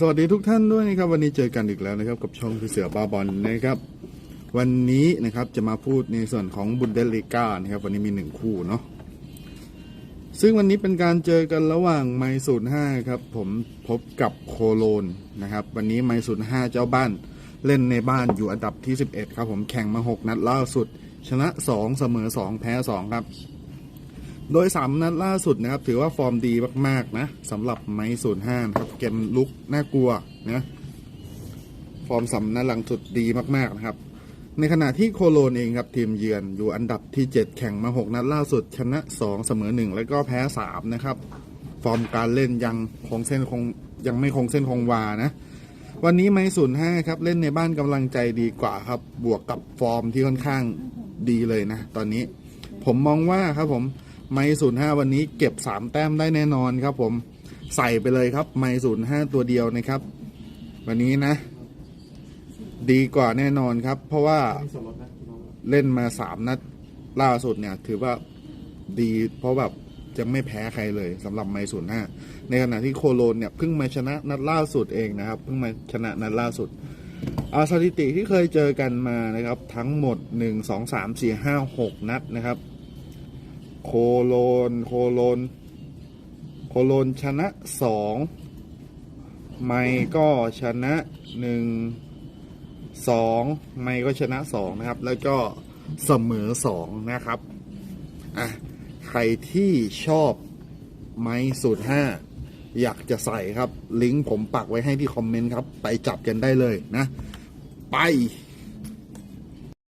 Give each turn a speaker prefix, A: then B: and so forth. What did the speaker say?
A: สวัสดีทุกท่านด้วยนะครับวันนี้เจอกันอีกแล้วนะครับกับช่องเสือบาบอลนะครับวันนี้นะครับจะมาพูดในส่วนของบุนเดลิก้านะครับวันนี้มีหนึ่งคู่เนาะซึ่งวันนี้เป็นการเจอกันระหว่างไมศูนย์ห้าครับผมพบกับโคโลนนะครับวันนี้ไมศูนย์ห้าเจ้าบ้านเล่นในบ้านอยู่อันดับที่ 11 ครับผมแข่งมา 6 นัดล่าสุด ชนะ 2 เสมอ 2 แพ้ 2 ครับ โดย 3 นัดล่าสุดนะครับ ถือว่าฟอร์มดีมาก ๆ นะสำหรับไม้ศูนย์ห้านะครับ เกมลุกน่ากลัวนะฟอร์มสำนัดหลังสุดดีมากๆนะครับ ในขณะที่โคโลนเองครับทีมเยือนอยู่อันดับที่ 7 แข่งมา 6 นัดล่าสุด ชนะ 2 เสมอ 1 แล้วก็แพ้ 3 นะครับ ฟอร์มการเล่นยังคงเส้นคงยังไม่คงเส้นคงวานะวันนี้ไม้ศูนย์ห้าครับ เล่นในบ้านกำลังใจดีกว่าครับ บวกกับฟอร์มที่ค่อนข้างดีเลยนะ ตอนนี้ผมมองว่าครับผม ไม้ศูนย์ห้าวันนี้เก็บสามแต้มได้แน่นอนครับผมใส่ไปเลยครับไม้ศูนย์ห้าตัวเดียวนะครับ วันนี้นะ ดีกว่าแน่นอนครับ เพราะว่าเล่นมาสามนัดล่าสุดเนี่ย ถือว่าดีเพราะแบบจะไม่แพ้ใครเลยสำหรับไมศูนย์ห้าในขณะที่โคโลนเนี่ยเพิ่งมาชนะนัดล่าสุดเองนะครับ เพิ่งมาชนะนัดล่าสุดอาสถิติที่เคยเจอกันมานะครับ ทั้งหมดหนึ่งสองสามสี่ห้าหกนัดนะครับ โคโลน โคโลน โคโลนชนะสองไมก็ชนะหนึ่งสองไมก็ชนะสองนะครับ แล้วก็เสมอสองนะครับ อะ ใครที่ชอบไม้สูตรห้าอยากจะใส่ครับ ลิงก์ผมปักไว้ให้ที่คอมเมนต์ครับ ไปจับกันได้เลยนะ ไป